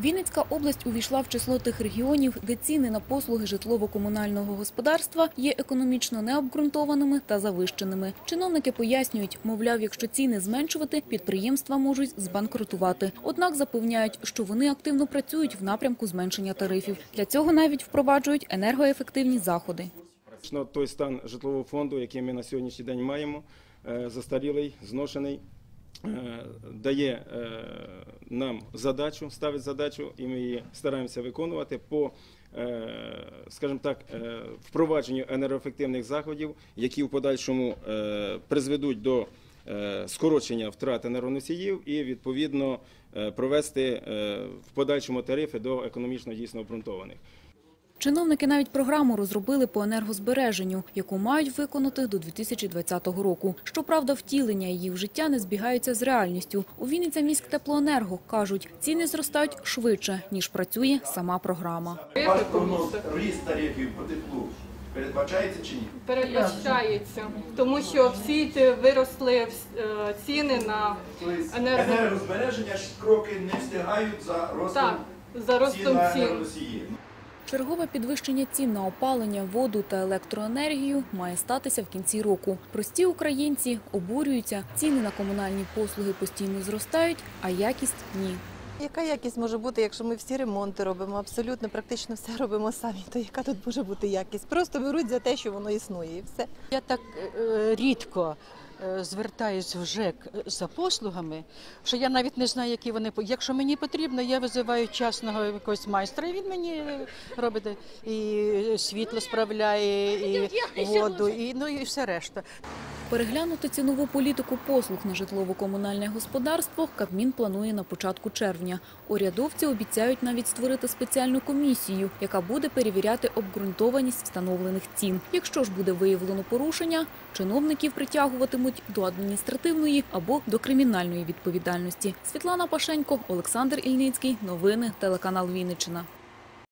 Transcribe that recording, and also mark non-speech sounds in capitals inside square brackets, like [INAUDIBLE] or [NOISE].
Вінницька область увійшла в число тих регіонів, де ціни на послуги житлово-комунального господарства є економічно необґрунтованими та завищеними. Чиновники пояснюють, мовляв, якщо ціни зменшувати, підприємства можуть збанкрутувати. Однак запевняють, що вони активно працюють в напрямку зменшення тарифів. Для цього навіть впроваджують енергоефективні заходи. Той стан житлового фонду, який ми на сьогоднішній день маємо, е, застарілий, зношений, дає е, нам задачу, ставить задачу, і ми її стараємося виконувати по, е, скажімо так, е, впровадженню енергоефективних заходів, які в подальшому е, призведуть до е, скорочення втрат енергоносіїв і відповідно е, провести е, в подальшому тарифи до економічно дійсно обґрунтованих. Чиновники навіть програму розробили по енергозбереженню, яку мають виконати до 2020 року. Щоправда, втілення її в життя не збігаються з реальністю. У Вінниця міськтеплоенерго кажуть, ціни зростають швидше ніж працює сама програма. Ваш прогноз ріст тарифів по теплу передбачається чи ні? передбачається, тому що всі ті виросли е, ціни на Тобто енергозбереження ж кроки не встигають за ростом так за ростом на цін. Чергове підвищення цін на опалення, воду та електроенергію має статися в кінці року. Прості українці обурюються, ціни на комунальні послуги постійно зростають, а якість ні. Яка якість може бути, якщо ми всі ремонти робимо, абсолютно практично все робимо самі, то яка тут може бути якість? Просто беруть за те, що воно існує, і все. Я так е, рідко е, звертаюсь в ЖЕК за послугами, що я навіть не знаю, які вони Якщо мені потрібно, я визиваю частного якогось майстра, і він мені робить і світло справляє, [LAUGHS] і воду, і ну і все решта. Переглянути цінову політику послуг на житлово-комунальне господарство Кабмін планує на початку червня. Урядовці обіцяють навіть створити спеціальну комісію, яка буде перевіряти обґрунтованість встановлених цін. Якщо ж буде виявлено порушення, чиновників притягуватимуть до адміністративної або до кримінальної відповідальності. Світлана Пашенько, Олександр Ільницький. Новини телеканал Вінниччина.